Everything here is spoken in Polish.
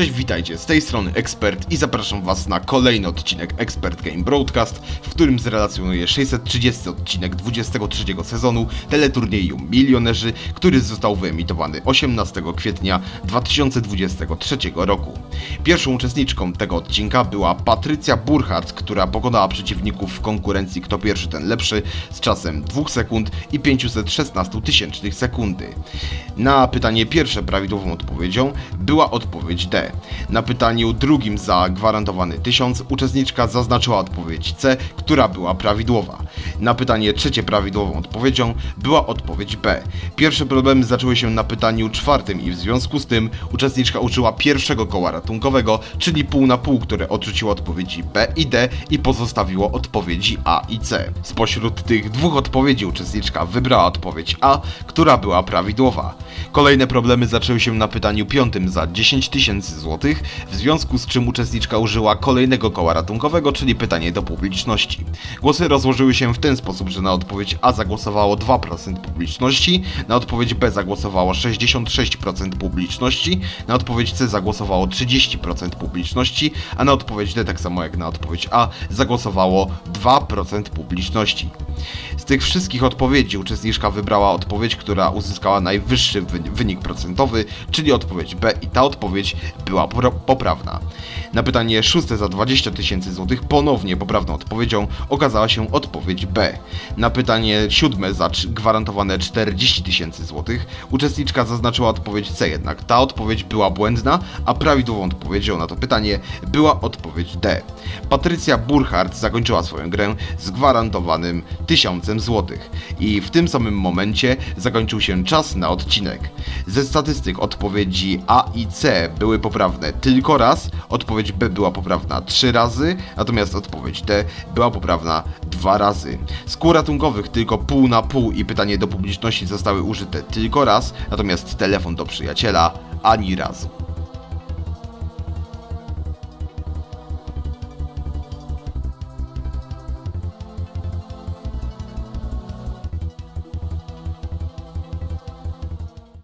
Cześć, witajcie, z tej strony Ekspert i zapraszam Was na kolejny odcinek Expert Game Broadcast, w którym zrelacjonuję 630 odcinek 23 sezonu teleturnieju Milionerzy, który został wyemitowany 18 kwietnia 2023 roku. Pierwszą uczestniczką tego odcinka była Patrycja Burchardt, która pokonała przeciwników w konkurencji Kto pierwszy ten lepszy z czasem 2 sekund i 516 tysięcznych sekundy. Na pytanie pierwsze prawidłową odpowiedzią była odpowiedź D. Na pytaniu drugim za gwarantowany 1000 uczestniczka zaznaczyła odpowiedź C, która była prawidłowa. Na pytanie trzecie prawidłową odpowiedzią była odpowiedź B. Pierwsze problemy zaczęły się na pytaniu czwartym i w związku z tym uczestniczka użyła pierwszego koła ratunkowego, czyli pół na pół, które odrzuciło odpowiedzi B i D i pozostawiło odpowiedzi A i C. Spośród tych dwóch odpowiedzi uczestniczka wybrała odpowiedź A, która była prawidłowa. Kolejne problemy zaczęły się na pytaniu piątym za 10 tysięcy złotych, w związku z czym uczestniczka użyła kolejnego koła ratunkowego, czyli pytanie do publiczności. Głosy rozłożyły się w ten sposób, że na odpowiedź A zagłosowało 2% publiczności, na odpowiedź B zagłosowało 66% publiczności, na odpowiedź C zagłosowało 30% publiczności, a na odpowiedź D, tak samo jak na odpowiedź A, zagłosowało 2% publiczności. Z tych wszystkich odpowiedzi uczestniczka wybrała odpowiedź, która uzyskała najwyższy wy- wynik procentowy, czyli odpowiedź B i ta odpowiedź była popra- poprawna. Na pytanie szóste za 20 tysięcy złotych ponownie poprawną odpowiedzią okazała się odpowiedź B. Na pytanie siódme za gwarantowane 40 tysięcy złotych uczestniczka zaznaczyła odpowiedź C, jednak ta odpowiedź była błędna, a prawidłową odpowiedzią na to pytanie była odpowiedź D. Patrycja Burchardt zakończyła swoją grę z gwarantowanym 1000 złotych i w tym samym momencie zakończył się czas na odcinek. Ze statystyk odpowiedzi A i C były poprawne tylko raz, odpowiedź B była poprawna 3 razy, natomiast odpowiedź D była poprawna 2 razy. Z kół ratunkowych tylko pół na pół i pytanie do publiczności zostały użyte tylko raz, natomiast telefon do przyjaciela ani razu.